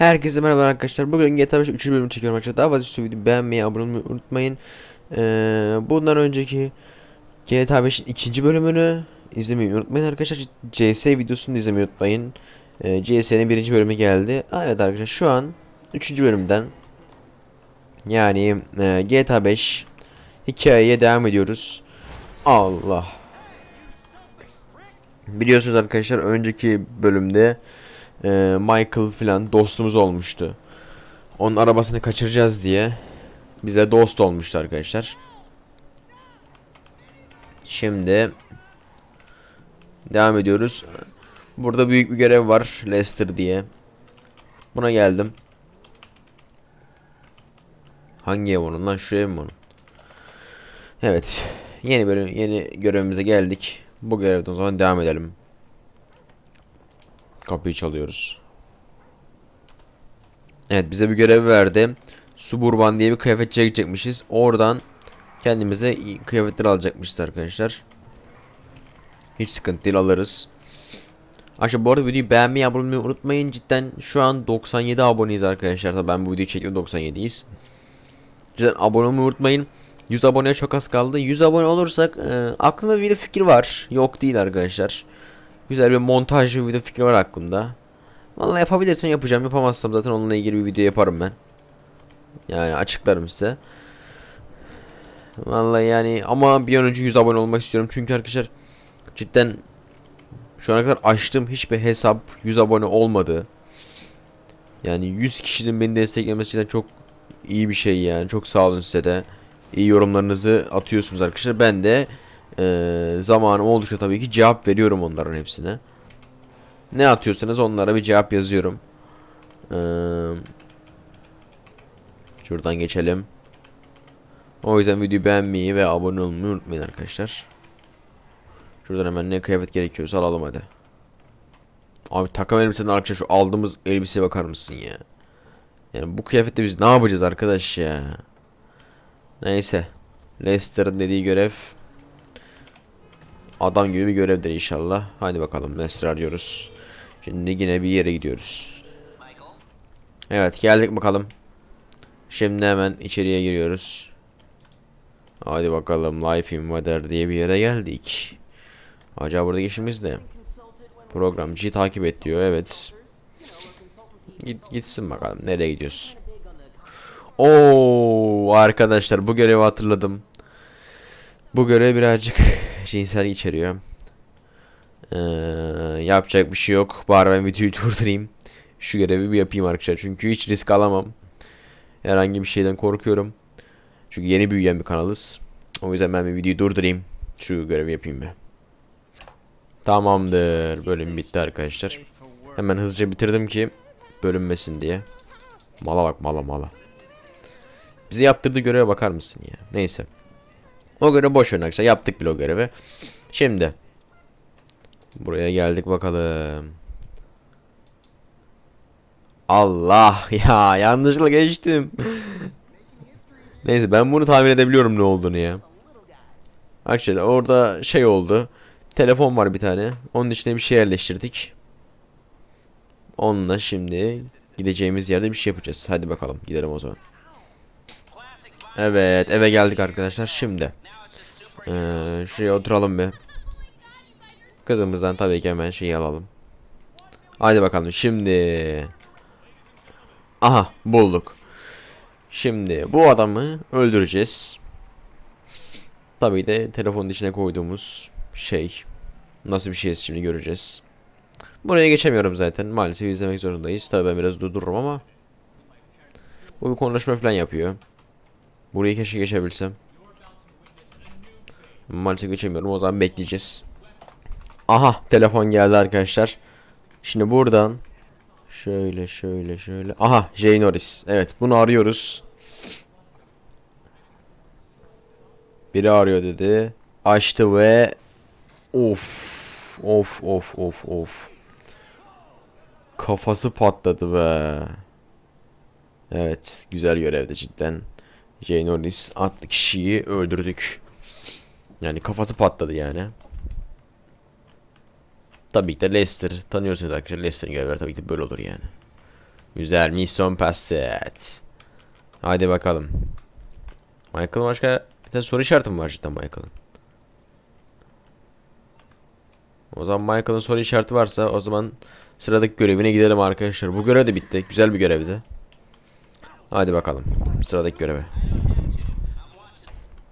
Herkese merhaba arkadaşlar. Bugün GTA 5 3. bölümü çekiyorum arkadaşlar. Daha fazla üstü video beğenmeyi, abone olmayı unutmayın. Ee, bundan önceki GTA 5'in ikinci bölümünü izlemeyi unutmayın arkadaşlar. CS videosunu izlemeyi unutmayın. Ee, CS'nin birinci bölümü geldi. Evet arkadaşlar şu an 3. bölümden yani e, GTA 5 hikayeye devam ediyoruz. Allah. Biliyorsunuz arkadaşlar önceki bölümde e, Michael filan dostumuz olmuştu. Onun arabasını kaçıracağız diye bize dost olmuştu arkadaşlar. Şimdi devam ediyoruz. Burada büyük bir görev var Lester diye. Buna geldim. Hangi ev onun lan? Şu ev mi onun? Evet. Yeni bölüm, yeni görevimize geldik. Bu görevden o zaman devam edelim. Kapıyı çalıyoruz. Evet bize bir görev verdi. Suburban diye bir kıyafetçiye gidecekmişiz. Oradan kendimize kıyafetler alacakmışız arkadaşlar. Hiç sıkıntı değil alırız. Arkadaşlar bu arada videoyu beğenmeyi abone olmayı unutmayın. Cidden şu an 97 aboneyiz arkadaşlar. Tabii ben bu videoyu çekiyorum 97'yiz. Cidden abone olmayı unutmayın. 100 aboneye çok az kaldı. 100 abone olursak e, aklımda bir fikri var. Yok değil arkadaşlar. Güzel bir montaj bir video fikri var aklımda. Vallahi yapabilirsem yapacağım. Yapamazsam zaten onunla ilgili bir video yaparım ben. Yani açıklarım size. Vallahi yani ama bir an önce 100 abone olmak istiyorum. Çünkü arkadaşlar cidden şu ana kadar açtığım hiçbir hesap 100 abone olmadı. Yani 100 kişinin beni desteklemesi cidden çok iyi bir şey yani. Çok sağ olun size de. İyi yorumlarınızı atıyorsunuz arkadaşlar. Ben de eee zamanım oldukça tabii ki cevap veriyorum onların hepsine. Ne atıyorsanız onlara bir cevap yazıyorum. Ee, şuradan geçelim. O yüzden videoyu beğenmeyi ve abone olmayı unutmayın arkadaşlar. Şuradan hemen ne kıyafet gerekiyorsa alalım hadi. Abi takım elbiseden arkadaşlar şu aldığımız elbiseye bakar mısın ya? Yani bu kıyafette biz ne yapacağız arkadaş ya? Neyse. Leicester'ın dediği görev adam gibi bir görevdir inşallah. Hadi bakalım Lester arıyoruz. Şimdi yine bir yere gidiyoruz. Evet geldik bakalım. Şimdi hemen içeriye giriyoruz. Hadi bakalım Life Invader diye bir yere geldik. Acaba burada işimiz ne? Programcıyı takip et diyor evet. Git gitsin bakalım nereye gidiyoruz? Oo arkadaşlar bu görevi hatırladım. Bu görev birazcık cinsel içeriyor. Ee, yapacak bir şey yok. Bari ben videoyu durdurayım. Şu görevi bir yapayım arkadaşlar. Çünkü hiç risk alamam. Herhangi bir şeyden korkuyorum. Çünkü yeni büyüyen bir kanalız. O yüzden ben bir videoyu durdurayım. Şu görevi yapayım ben. Tamamdır. Bölüm bitti arkadaşlar. Hemen hızlıca bitirdim ki bölünmesin diye. Mala bak mala mala. Bize yaptırdığı göreve bakar mısın ya? Neyse. O görevi boş verin arkadaşlar. Yaptık bile o görevi. Şimdi. Buraya geldik bakalım. Allah ya yanlışlıkla geçtim. Neyse ben bunu tahmin edebiliyorum ne olduğunu ya. Arkadaşlar orada şey oldu. Telefon var bir tane. Onun içine bir şey yerleştirdik. Onunla şimdi gideceğimiz yerde bir şey yapacağız. Hadi bakalım gidelim o zaman. Evet eve geldik arkadaşlar şimdi. Ee, şuraya oturalım bir. Kızımızdan tabii ki hemen şeyi alalım. Hadi bakalım şimdi. Aha bulduk. Şimdi bu adamı öldüreceğiz. Tabii de telefonun içine koyduğumuz şey. Nasıl bir şey şimdi göreceğiz. Buraya geçemiyorum zaten. Maalesef izlemek zorundayız. Tabii ben biraz durdururum ama. Bu bir konuşma falan yapıyor. Burayı keşke geçebilsem. Maalesef geçemiyorum. O zaman bekleyeceğiz. Aha telefon geldi arkadaşlar. Şimdi buradan şöyle şöyle şöyle. Aha Jay Norris. Evet bunu arıyoruz. Biri arıyor dedi. Açtı ve of of of of of. Kafası patladı be. Evet güzel görevdi cidden. Jay Norris adlı kişiyi öldürdük. Yani kafası patladı yani. Tabii ki de Leicester tanıyorsunuz arkadaşlar. Leicester'ın görevleri tabii ki de böyle olur yani. Güzel misyon passet. Hadi bakalım. Michael başka bir tane soru işareti mi var cidden Michael'ın? O zaman Michael'ın soru işareti varsa o zaman sıradaki görevine gidelim arkadaşlar. Bu görev de bitti. Güzel bir görevdi. Hadi bakalım. Sıradaki göreve.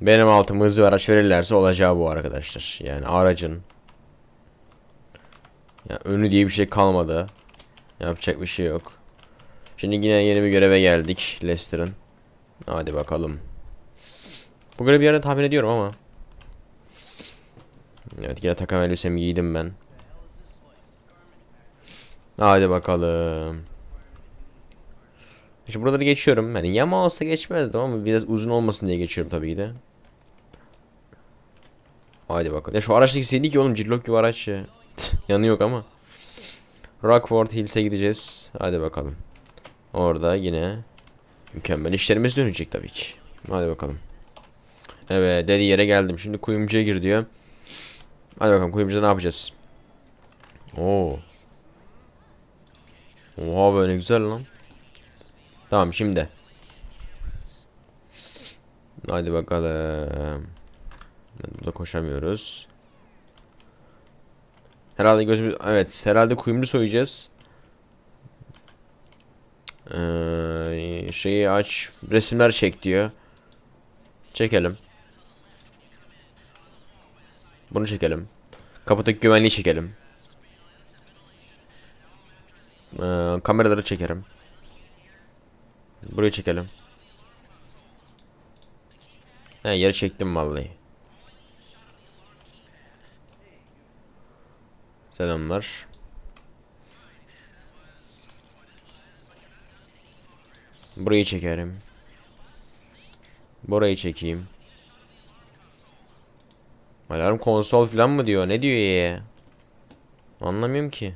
Benim altıma hızlı araç verirlerse olacağı bu arkadaşlar. Yani aracın ya önü diye bir şey kalmadı. Yapacak bir şey yok. Şimdi yine yeni bir göreve geldik Leicester'ın. Hadi bakalım. Bu görevi bir yerde tahmin ediyorum ama. Evet yine takım elbisemi giydim ben. Hadi bakalım. Şimdi buraları geçiyorum. Yani yama olsa geçmezdim ama biraz uzun olmasın diye geçiyorum tabii ki de. Hadi bakalım. Ya şu araçtaki sildik ki oğlum cillok gibi araç ya. Yanı yok ama. Rockford Hills'e gideceğiz. Hadi bakalım. Orada yine mükemmel işlerimiz dönecek tabii ki. Hadi bakalım. Evet dediği yere geldim. Şimdi kuyumcuya gir diyor. Hadi bakalım kuyumcuda ne yapacağız? Oo. Oha böyle güzel lan. Tamam şimdi. Hadi bakalım. Burada koşamıyoruz. Herhalde gözümüz evet herhalde kuyumcu soyacağız. Ee, şeyi aç resimler çek diyor. Çekelim. Bunu çekelim. Kapıdaki güvenliği çekelim. Ee, kameraları çekerim. Burayı çekelim. He yeri çektim vallahi. Selamlar. Burayı çekerim. Burayı çekeyim. Alarm konsol falan mı diyor? Ne diyor ya? Anlamıyorum ki.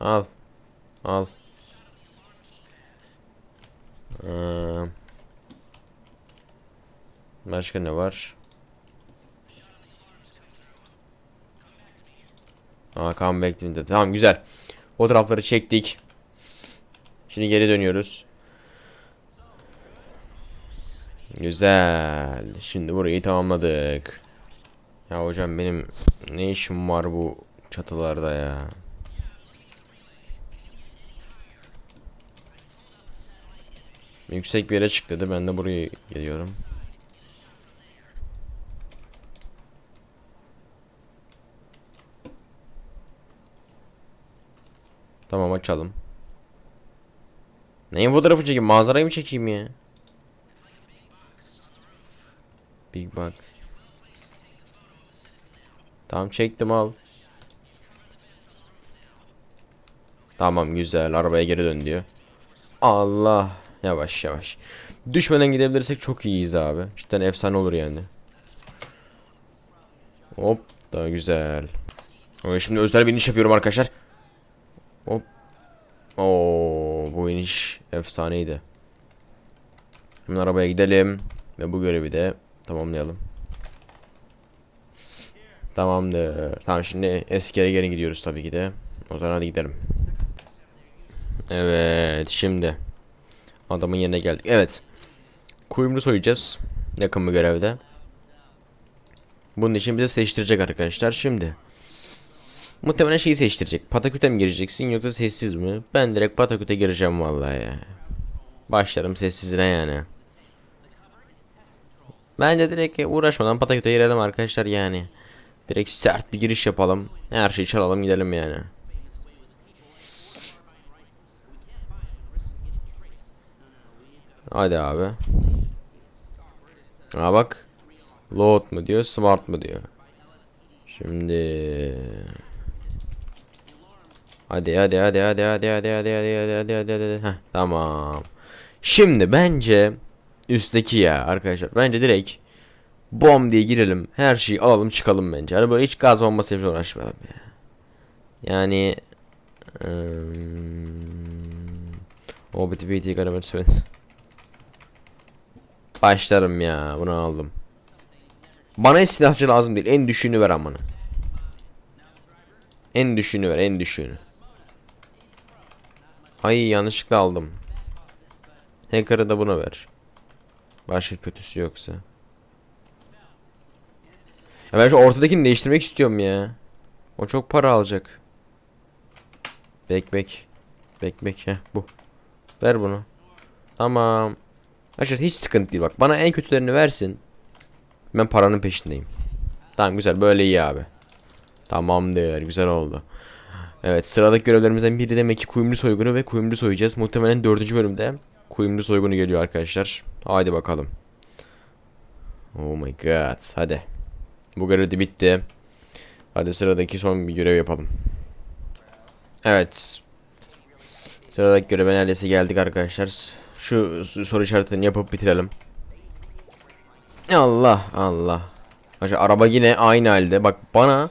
Al. Al. Ee, başka ne var? Aa comeback dedi. Tamam güzel. Fotoğrafları çektik. Şimdi geri dönüyoruz. Güzel. Şimdi burayı tamamladık. Ya hocam benim ne işim var bu çatılarda ya? Yüksek bir yere çık dedi. Ben de buraya geliyorum. Tamam açalım. Neyin fotoğrafı çekeyim? Manzarayı mı çekeyim ya? Big Bug. Tamam çektim al. Tamam güzel arabaya geri dön diyor. Allah yavaş yavaş. Düşmeden gidebilirsek çok iyiyiz abi. Cidden efsane olur yani. Hop da güzel. Şimdi özel bir iniş yapıyorum arkadaşlar. Hop. Oo bu iniş efsaneydi. Şimdi arabaya gidelim ve bu görevi de tamamlayalım. Tamamdır. Tamam şimdi eski yere geri gidiyoruz tabii ki de. O zaman hadi gidelim. Evet şimdi adamın yerine geldik. Evet. Kuyumlu soyacağız. Yakın bir görevde. Bunun için bize seçtirecek arkadaşlar. Şimdi Muhtemelen şeyi seçtirecek. Pataküte mi gireceksin yoksa sessiz mi? Ben direkt Pataküte gireceğim vallahi ya. Başlarım sessizine yani. Bence direkt uğraşmadan Pataküte girelim arkadaşlar yani. Direkt sert bir giriş yapalım. Her şeyi çalalım gidelim yani. Hadi abi. Aa bak. Load mu diyor, smart mı diyor. Şimdi Hadi hadi hadi hadi hadi hadi hadi hadi hadi hadi hadi hadi Heh, tamam. Şimdi bence üstteki ya arkadaşlar. Bence direkt bom diye girelim. Her şeyi alalım çıkalım bence. Hani böyle hiç gaz bombası yapıp uğraşmayalım ya. Yani o biti biti galiba evet. Başlarım ya bunu aldım. Bana hiç silahçı lazım değil. En düşüğünü ver amına. En düşüğünü ver en düşüğünü. Ay yanlışlıkla aldım. Hacker'ı da buna ver. Başka kötüsü yoksa. Ya ben şu ortadakini değiştirmek istiyorum ya. O çok para alacak. Bek bek. Bek bek heh bu. Ver bunu. Tamam. Arkadaşlar hiç sıkıntı değil bak. Bana en kötülerini versin. Ben paranın peşindeyim. Tamam güzel böyle iyi abi. Tamamdır güzel oldu. Evet sıradaki görevlerimizden biri demek ki kuyumcu soygunu ve kuyumcu soyacağız. Muhtemelen dördüncü bölümde kuyumcu soygunu geliyor arkadaşlar. Haydi bakalım. Oh my god hadi. Bu görev de bitti. Hadi sıradaki son bir görev yapalım. Evet. Sıradaki göreve neredeyse geldik arkadaşlar. Şu soru işaretini yapıp bitirelim. Allah Allah. Arkadaşlar araba yine aynı halde. Bak bana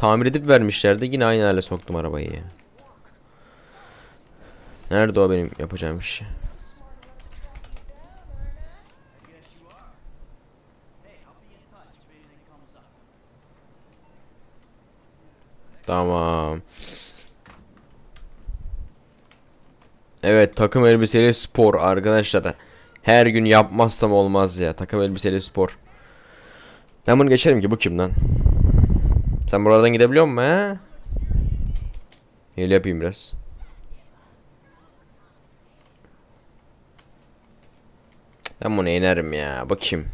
tamir edip vermişlerdi. Yine aynı hale soktum arabayı. Nerede o benim yapacağım iş? Tamam. Evet takım elbiseli spor arkadaşlar. Her gün yapmazsam olmaz ya. Takım elbiseli spor. Ben bunu geçerim ki bu kim lan? Sen buralardan gidebiliyor musun he? Hile yapayım biraz. Ben bunu inerim ya. Bakayım.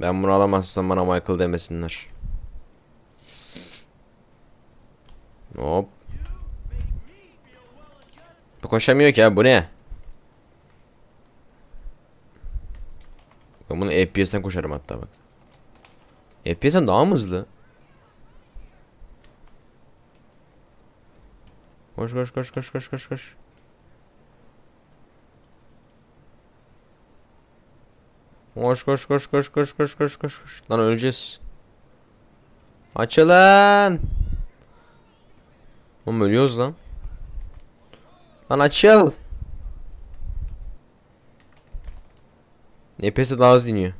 Ben bunu alamazsam bana Michael demesinler. Hop. Bu koşamıyor ki abi bu ne? Ben bunu FPS'ten koşarım hatta bak. FPS'ten daha mı hızlı? Koş koş koş koş koş koş koş. Koş koş koş koş koş koş koş koş koş. Lan öleceğiz. Açılın. Oğlum ölüyoruz lan. Lan açıl. Nefesi daha az dinliyor.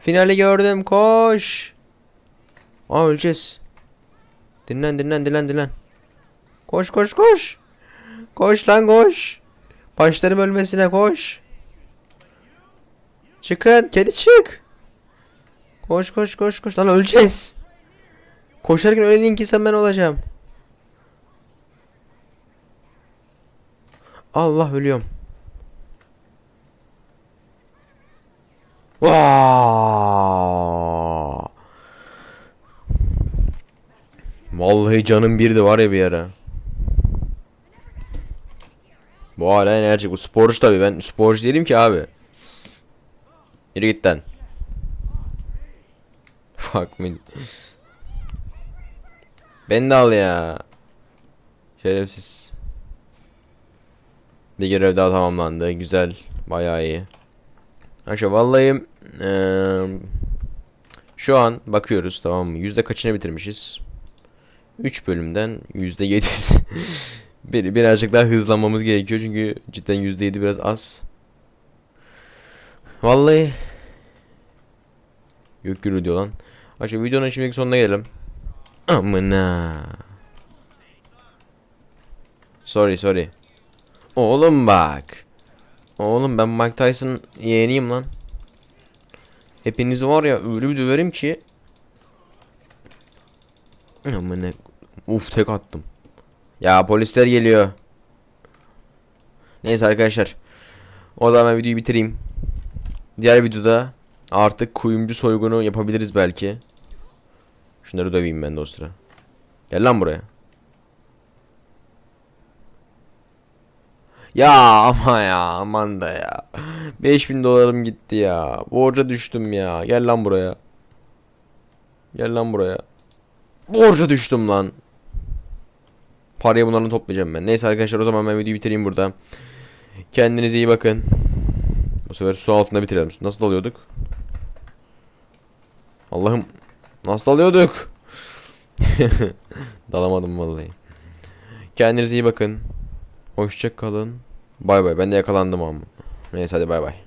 Finali gördüm koş. Aa öleceğiz. Dinlen dinlen dinlen dinlen. Koş koş koş. Koş lan koş. Başlarım ölmesine koş. Çıkın kedi çık. Koş koş koş koş lan öleceğiz. Koşarken ölen ilk insan ben olacağım. Allah ölüyorum. Vaa! Vallahi canım birdi var ya bir ara. Bu hala enerjik. Bu sporcu tabi. Ben sporcu değilim ki abi. Yürü git lan. Fuck me. Beni de al ya. Şerefsiz. Bir görev daha tamamlandı. Güzel. Bayağı iyi. Arkadaşlar vallahi eee, şu an bakıyoruz tamam mı? Yüzde kaçını bitirmişiz? 3 bölümden yüzde yedisi. bir, birazcık daha hızlanmamız gerekiyor çünkü cidden yüzde yedi biraz az. Vallahi Gök gürültüyor lan. Arkadaşlar videonun şimdilik sonuna gelelim. Amına. Sorry sorry. Oğlum bak. Oğlum ben Mike Tyson yeğeniyim lan. Hepinizi var ya öyle bir döverim ki. Amına. Uf tek attım. Ya polisler geliyor. Neyse arkadaşlar. O zaman ben videoyu bitireyim. Diğer videoda artık kuyumcu soygunu yapabiliriz belki. Şunları döveyim ben de o sıra. Gel lan buraya. Ya ama ya aman da ya. 5000 dolarım gitti ya. Borca düştüm ya. Gel lan buraya. Gel lan buraya. Borca düştüm lan. Parayı bunların toplayacağım ben. Neyse arkadaşlar o zaman ben videoyu bitireyim burada. Kendinize iyi bakın. Bu sefer su altında bitirelim. Nasıl alıyorduk? Allah'ım. Nasıl alıyorduk? Dalamadım vallahi. Kendinize iyi bakın. Hoşça kalın. Bay bay. Ben de yakalandım ama. Neyse hadi bay bay.